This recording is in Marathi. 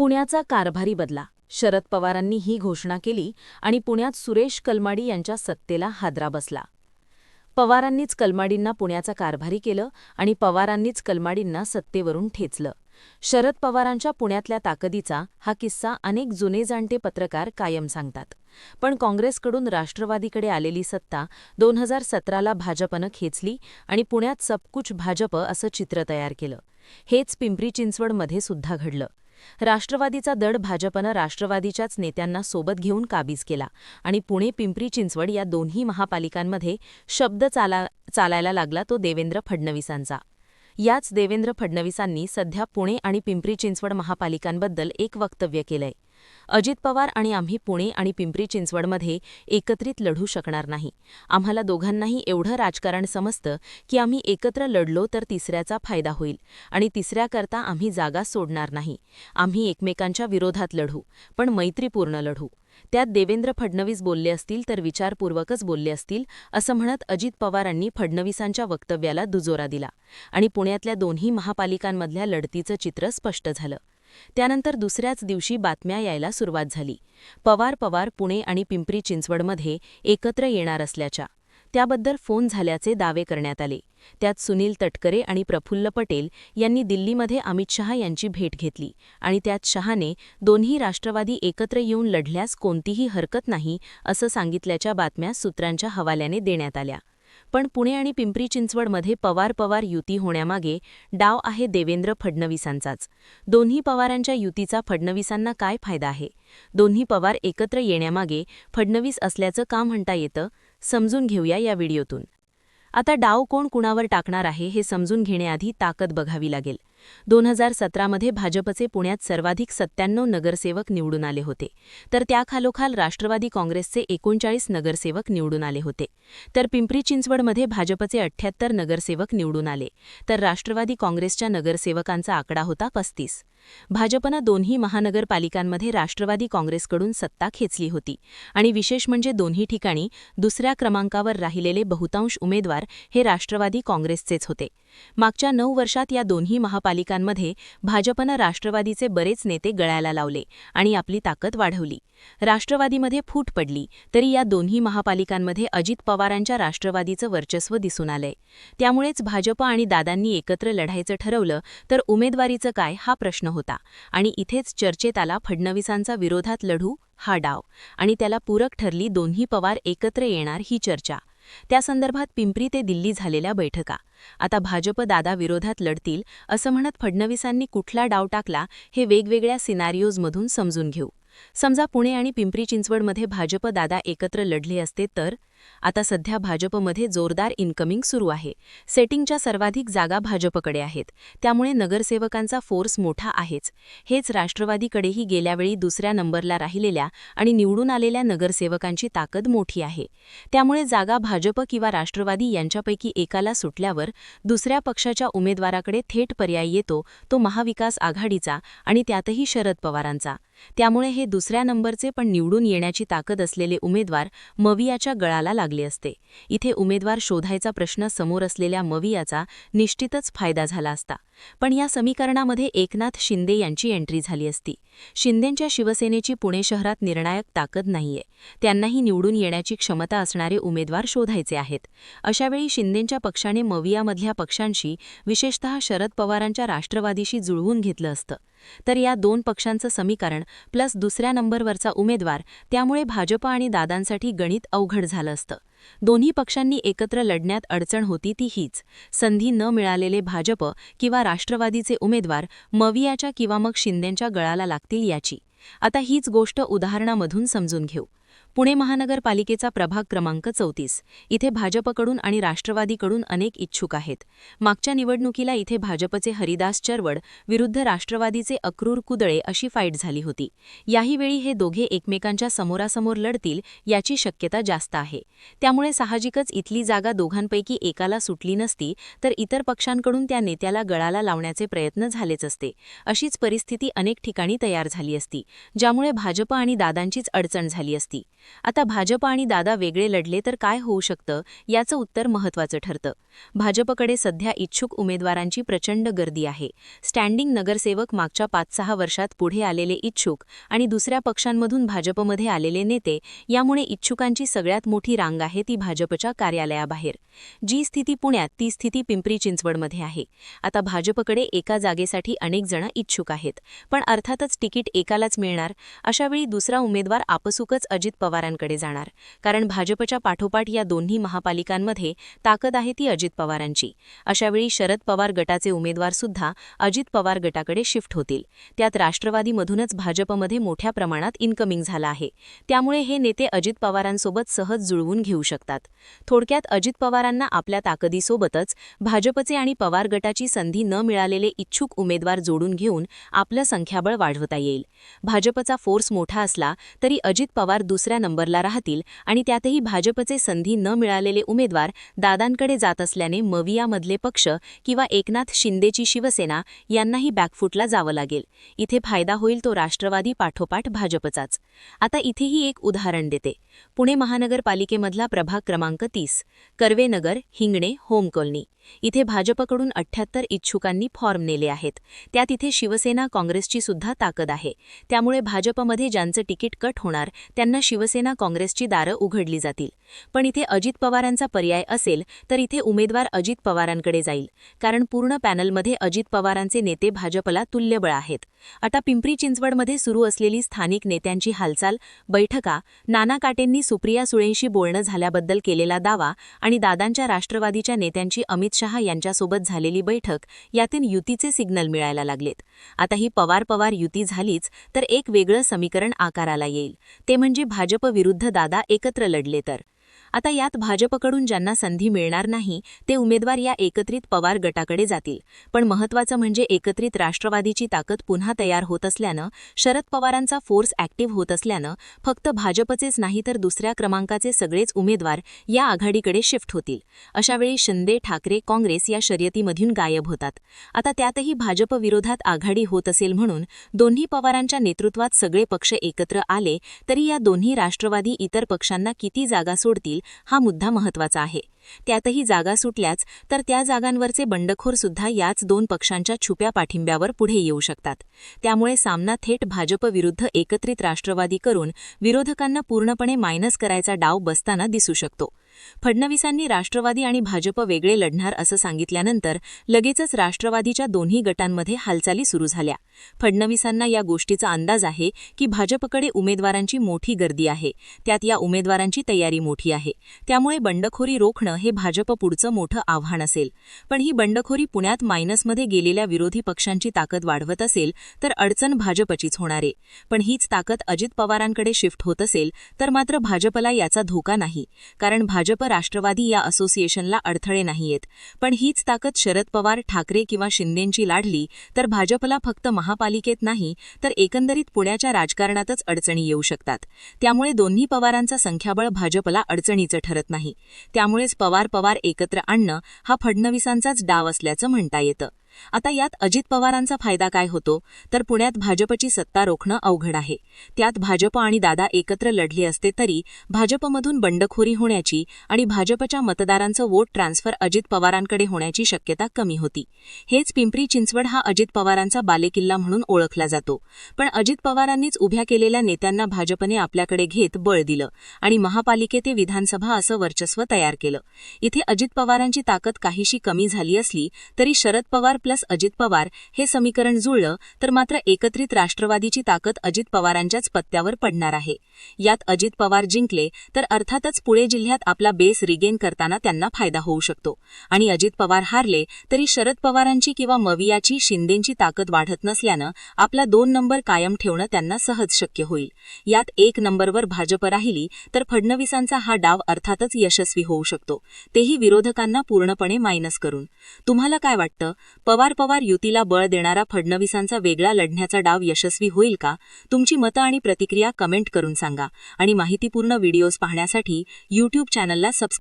पुण्याचा कारभारी बदला. शरद पवारांनी ही घोषणा केली आणि पुण्यात सुरेश कलमाडी यांच्या सत्तेला हादरा बसला. पवारांनीच कलमाडींना पुण्याचा कारभारी केलं आणि पवारांनीच कलमाडींना सत्तेवरून ठेचलं. शरद पवारांच्या पुण्यातल्या ताकदीचा हा किस्सा अनेक जुने जाणते पत्रकार कायम सांगतात. पण काँग्रेसकडून राष्ट्रवादीकडे आलेली सत्ता दोन हजार सतराला भाजपनं खेचली आणि पुण्यात सबकुच भाजप असं चित्र तयार केलं. हेच पिंपरी चिंचवडमध्ये सुद्धा घडलं. राष्ट्रवादीचा दड भाजपनं राष्ट्रवादीच्याच नेत्यांना सोबत घेऊन काबीज केला आणि पुणे पिंपरी चिंचवड या दोन्ही महापालिकांमध्ये शब्द चाला चालायला लागला तो देवेंद्र फडणवीसांचा. याच देवेंद्र फडणवीसांनी सध्या पुणे आणि पिंपरी चिंचवड महापालिकांबद्दल एक वक्तव्य केलंय. अजित पवार आणि आम्ही पुणे आणि पिंपरी चिंचवडमध्ये एकत्रित लढू शकणार नाही. आम्हाला दोघांनाही एवढं राजकारण समजतं की आम्ही एकत्र लढलो तर तिसऱ्याचा फायदा होईल आणि तिसऱ्याकरता आम्ही जागा सोडणार नाही. आम्ही एकमेकांच्या विरोधात लढू पण मैत्रीपूर्ण लढू. त्यात देवेंद्र फडणवीस बोलले असतील तर विचारपूर्वकच बोलले असतील असं म्हणत अजित पवारांनी फडणवीसांच्या वक्तव्याला दुजोरा दिला आणि पुण्यातल्या दोन्ही महापालिकांमधल्या लढतीचं चित्र स्पष्ट झालं. त्यानंतर दुसऱ्याच दिवशी बातम्या यायला सुरुवात झाली. पवार पवार पुणे आणि पिंपरी चिंचवडमध्ये एकत्र येणार असल्याच्या. त्याबद्दल फोन झाल्याचे दावे करण्यात आले. त्यात सुनील तटकरे आणि प्रफुल्ल पटेल यांनी दिल्लीमध्ये अमित शहा यांची भेट घेतली आणि त्यात शहाने दोन्ही राष्ट्रवादी एकत्र येऊन लढल्यास कोणतीही हरकत नाही असं सांगितल्याच्या बातम्या सूत्रांच्या हवाल्याने देण्यात आल्या. पण पुणे आणि पिंपरी चिंचवडमध्ये पवार पवार युती होण्यामागे डाव आहे देवेंद्र फडणवीसांचाच. दोन्ही पवारांच्या युतीचा फडणवीसांना काय फायदा आहे? दोन्ही पवार एकत्र येण्यामागे फडणवीस असल्याचं का म्हणता येतं? समजून घेऊया या व्हिडिओतून. आता डाव कोण कुणावर टाकणार आहे हे समजून घेण्याआधी ताकद बघावी लागेल. दोन हजार सतरामध्ये भाजपचे पुण्यात सर्वाधिक सत्त्याण्णव नगरसेवक निवडून आले होते. तर त्याखालोखाल राष्ट्रवादी काँग्रेसचे एकोणचाळीस नगरसेवक निवडून आले होते. तर पिंपरी चिंचवडमध्ये भाजपचे अठ्ठ्याहत्तर नगरसेवक निवडून आले. तर राष्ट्रवादी काँग्रेसच्या नगरसेवकांचा आकडा होता पस्तीस. भाजपनं दोन्ही महानगरपालिकांमध्ये राष्ट्रवादी काँग्रेसकडून सत्ता खेचली होती आणि विशेष म्हणजे दोन्ही ठिकाणी दुसऱ्या क्रमांकावर राहिलेले बहुतांश उमेदवार हे राष्ट्रवादी काँग्रेसचेच होते. मागच्या नऊ वर्षात या दोन्ही महापालिकांमध्ये भाजपनं राष्ट्रवादीचे बरेच नेते गळायला लावले आणि आपली ताकद वाढवली. राष्ट्रवादीमध्ये फूट पडली तरी या दोन्ही महापालिकांमध्ये अजित पवारांच्या राष्ट्रवादीचं वर्चस्व दिसून आलंय. त्यामुळेच भाजप आणि दादांनी एकत्र लढायचं ठरवलं तर उमेदवारीचं काय हा प्रश्न होता. आणि इथेच चर्चेत आला फडणवीसांचा विरोधात लढू हा डाव. आणि त्याला पूरक ठरली दोन्ही पवार एकत्र येणार ही चर्चा. त्यासंदर्भात पिंपरी ते दिल्ली झालेल्या बैठका. आता भाजप दादा विरोधात लढतील असं म्हणत फडणवीसांनी कुठला डाव टाकला हे वेगवेगळ्या सिनारिओजमधून समजून घेऊ. समजा पुणे आणि पिंपरी चिंचवडमध्ये भाजप दादा एकत्र लढले असते तर? आता सध्या भाजपमध्ये जोरदार इन्कमिंग सुरू आहे. सेटिंगच्या सर्वाधिक जागा भाजपकडे आहेत. त्यामुळे नगरसेवकांचा फोर्स मोठा आहेच. हेच राष्ट्रवादीकडेही गेल्यावेळी दुसऱ्या नंबरला राहिलेल्या आणि निवडून आलेल्या नगरसेवकांची ताकद मोठी आहे. त्यामुळे जागा भाजप किंवा राष्ट्रवादी यांच्यापैकी एकाला सुटल्यावर दुसऱ्या पक्षाच्या उमेदवाराकडे थेट पर्याय येतो तो महाविकास आघाडीचा आणि त्यातही शरद पवारांचा. त्यामुळे हे दुसऱ्या नंबरचे पण निवडून येण्याची ताकद असलेले उमेदवार मवियाच्या गळाला लागले असते. इथे उमेदवार शोधायचा प्रश्न समोर असलेल्या मवियाचा निश्चितच फायदा झाला असता. पण या समीकरणामध्ये एकनाथ शिंदे यांची एंट्री झाली असती. शिंदेंच्या शिवसेनेची पुणे शहरात निर्णायक ताकद नाहीये. त्यांनाही निवडून येण्याची क्षमता असणारे उमेदवार शोधायचे आहेत. अशावेळी शिंदेंच्या पक्षाने मवियामधल्या पक्षांशी विशेषतः शरद पवारांच्या राष्ट्रवादीशी जुळवून घेतलं असतं. तर या दोन पक्षांचं समीकरण प्लस दुसऱ्या नंबरवरचा उमेदवार त्यामुळे भाजप आणि दादांसाठी गणित अवघड झालं असतं. दोन्ही पक्षांनी एकत्र लढण्यात अडचण होती ती हीच संधी न मिळालेले भाजप किंवा राष्ट्रवादीचे उमेदवार मवियाच्या किंवा मग शिंदेंच्या गळाला लागतील याची. आता हीच गोष्ट उदाहरणामधून समजून घेऊ. पुणे महानगरपालिकेचा प्रभाग क्रमांक चौतीस. इथे भाजपकडून आणि राष्ट्रवादीकडून अनेक इच्छुक आहेत. मागच्या निवडणुकीला इथे भाजपचे हरिदास चरवड विरुद्ध राष्ट्रवादीचे अक्रूर कुदळे अशी फाईट झाली होती. याहीवेळी हे दोघे एकमेकांच्या समोरासमोर लढतील याची शक्यता जास्त आहे. त्यामुळे साहजिकच इथली जागा दोघांपैकी एकाला सुटली नसती तर इतर पक्षांकडून त्या नेत्याला गळाला लावण्याचे प्रयत्न झालेच असते. अशीच परिस्थिती अनेक ठिकाणी तयार झाली असती ज्यामुळे भाजप आणि दादांचीच अडचण झाली असती. आता भाजप आणि दादा वेगळे लढले तर काय होऊ शकतं याचं उत्तर महत्त्वाचं ठरतं. भाजपकडे सध्या इच्छुक उमेदवारांची प्रचंड गर्दी आहे. स्टँडिंग नगरसेवक मागच्या पाच सहा वर्षात पुढे आलेले इच्छुक आणि दुसऱ्या पक्षांमधून भाजपमध्ये आलेले नेते यामुळे इच्छुकांची सगळ्यात मोठी रांग आहे ती भाजपच्या कार्यालयाबाहेर. जी स्थिती पुण्यात ती स्थिती पिंपरी चिंचवडमध्ये आहे. आता भाजपकडे एका जागेसाठी अनेक जण इच्छुक आहेत. पण अर्थातच तिकीट एकालाच मिळणार? अशावेळी दुसरा उमेदवार आपसुकच अजित पवारांकडे जाणार. कारण भाजपच्या पाठोपाठ या दोन्ही महापालिकांमध्ये ताकद आहे ती अजित पवारांची. अशावेळी शरद पवार गटाचे उमेदवार सुद्धा अजित पवार गटाकडे शिफ्ट होतील. त्यात राष्ट्रवादीमधूनच भाजपमध्ये मोठ्या प्रमाणात इन्कमिंग झाला आहे. त्यामुळे हे नेते अजित पवारांसोबत सहज जुळवून घेऊ शकतात. थोडक्यात अजित पवारांना आपल्या ताकदीसोबतच भाजपचे आणि पवार गटाची संधी न मिळालेले इच्छुक उमेदवार जोडून घेऊन आपलं संख्याबळ वाढवता येईल. भाजपचा फोर्स मोठा असला तरी अजित पवार दुसऱ्या नंबरला राहतील आणि त्यातही भाजपचे संधी न मिळालेले उमेदवार दादांकडे जात असल्याने मवियामधले पक्ष किंवा एकनाथ शिंदेची शिवसेना यांनाही बॅकफुटला जावं लागेल. इथे फायदा होईल तो राष्ट्रवादी पाठोपाठ भाजपचाच. आता इथेही एक उदाहरण देते. पुणे महानगरपालिकेमधला प्रभाग क्रमांक तीस. Karvenagar Hingne home colony. इथे भाजपकडून अठ्ठ्याहत्तर इच्छुकांनी फॉर्म नेले आहेत. त्यात इथे शिवसेना काँग्रेसची सुद्धा ताकद आहे. त्यामुळे भाजपमध्ये ज्यांचं तिकीट कट होणार त्यांना शिवसेना काँग्रेसची दारं उघडली जातील. पण इथे अजित पवारांचा पर्याय असेल तर इथे उमेदवार अजित पवारांकडे जाईल. कारण पूर्ण पॅनलमध्ये अजित पवारांचे नेते भाजपला तुल्यबळ आहेत. आता पिंपरी चिंचवडमध्ये सुरू असलेली स्थानिक नेत्यांची हालचाल बैठका नाना काटेंनी सुप्रिया सुळेंशी बोलणं झाल्याबद्दल केलेला दावा आणि दादांच्या राष्ट्रवादीच्या नेत्यांची अमित शहा यांच्यासोबत झालेली बैठक यातून युतीचे सिग्नल मिळायला लागलेत. आता ही पवार पवार युती झालीच तर एक वेगळं समीकरण आकाराला येईल. ते म्हणजे भाजप विरुद्ध दादा एकत्र लढले तर. आता यात भाजपकडून ज्यांना संधी मिळणार नाही ते उमेदवार या एकत्रित पवार गटाकडे जातील. पण महत्वाचं म्हणजे एकत्रित राष्ट्रवादीची ताकद पुन्हा तयार होत असल्यानं शरद पवारांचा फोर्स ऍक्टिव्ह होत असल्यानं फक्त भाजपचेच नाही तर दुसऱ्या क्रमांकाचे सगळेच उमेदवार या आघाडीकडे शिफ्ट होतील. अशावेळी शिंदे ठाकरे काँग्रेस या शर्यतीमधून गायब होतात. आता त्यातही भाजपविरोधात आघाडी होत असेल म्हणून दोन्ही पवारांच्या नेतृत्वात सगळे पक्ष एकत्र आले तरी या दोन्ही राष्ट्रवादी इतर पक्षांना किती जागा सोडतील हा मुद्दा महत्त्वाचा आहे. त्यातही जागा सुटल्याच तर त्या जागांवरचे बंडखोर सुद्धा याच दोन पक्षांच्या छुप्या पाठिंब्यावर पुढे येऊ शकतात. त्यामुळे सामना थेट भाजप विरुद्ध एकत्रित राष्ट्रवादी करून विरोधकांना पूर्णपणे मायनस करायचा डाव बसताना दिसू शकतो. फडणवीसांनी राष्ट्रवादी आणि भाजप वेगळे लढणार असं सांगितल्यानंतर लगेचच राष्ट्रवादीच्या दोन्ही गटांमध्ये हालचाली सुरू झाल्या. फडणवीसांना या गोष्टीचा अंदाज आहे की भाजपकडे उमेदवारांची मोठी गर्दी आहे. त्यात या उमेदवारांची तयारी मोठी आहे. त्यामुळे बंडखोरी रोखणं हे भाजप पुढचं मोठं आव्हान असेल. पण ही बंडखोरी पुण्यात मायनसमध्ये गेलेल्या विरोधी पक्षांची ताकद वाढवत असेल तर अडचण भाजपचीच होणार आहे. पण हीच ताकद अजित पवारांकडे शिफ्ट होत असेल तर मात्र भाजपला याचा धोका नाही. कारण भाजप भाजप राष्ट्रवादी या असोसिएशनला अडथळे नाहीयेत. पण हीच ताकद शरद पवार ठाकरे किंवा शिंदेंची लाढली तर भाजपला फक्त महापालिकेत नाही तर एकंदरीत पुण्याच्या राजकारणातच अडचणी येऊ शकतात. त्यामुळे दोन्ही पवारांचा संख्याबळ भाजपला अडचणीचं ठरत नाही. त्यामुळेच पवार पवार एकत्र आणणं हा फडणवीसांचाच डाव असल्याचं म्हणता येतं. आता यात अजित पवारांचा फायदा काय होतो? तर पुण्यात भाजपची सत्ता रोखणं अवघड आहे. त्यात भाजप आणि दादा एकत्र लढले असते तरी भाजपमधून बंडखोरी होण्याची आणि भाजपच्या मतदारांचं वोट ट्रान्सफर अजित पवारांकडे होण्याची शक्यता कमी होती. हेच पिंपरी चिंचवड हा अजित पवारांचा बालेकिल्ला म्हणून ओळखला जातो. पण अजित पवारांनीच उभ्या केलेल्या नेत्यांना भाजपने आपल्याकडे घेत बळ दिलं आणि महापालिके ते विधानसभा असं वर्चस्व तयार केलं. इथे अजित पवारांची ताकद काहीशी कमी झाली असली तरी शरद पवार प्लस अजित पवार हे समीकरण जुळलं तर मात्र एकत्रित राष्ट्रवादीची ताकद अजित पवारांच्याच पत्त्यावर पडणार आहे. यात अजित पवार जिंकले तर अर्थातच पुणे जिल्ह्यात आपला बेस रिगेन करताना त्यांना फायदा होऊ शकतो. आणि अजित पवार हारले तरी शरद पवारांची किंवा मवियाची शिंदेंची ताकद वाढत नसल्यानं आपला दोन नंबर कायम ठेवणं त्यांना सहज शक्य होईल. यात एक नंबरवर भाजप राहिली तर फडणवीसांचा हा डाव अर्थातच यशस्वी होऊ शकतो. तेही विरोधकांना पूर्णपणे मायनस करून. तुम्हाला काय वाटतं? पवार पवार युतीला बळ देणारा फडणवीसांचा वेगळा लढण्याचा डाव यशस्वी होईल का? तुमची मतं आणि प्रतिक्रिया कमेंट करून सांगा. आणि माहितीपूर्ण व्हिडिओज पाहण्यासाठी यूट्यूब चॅनलला सबस्क्राईब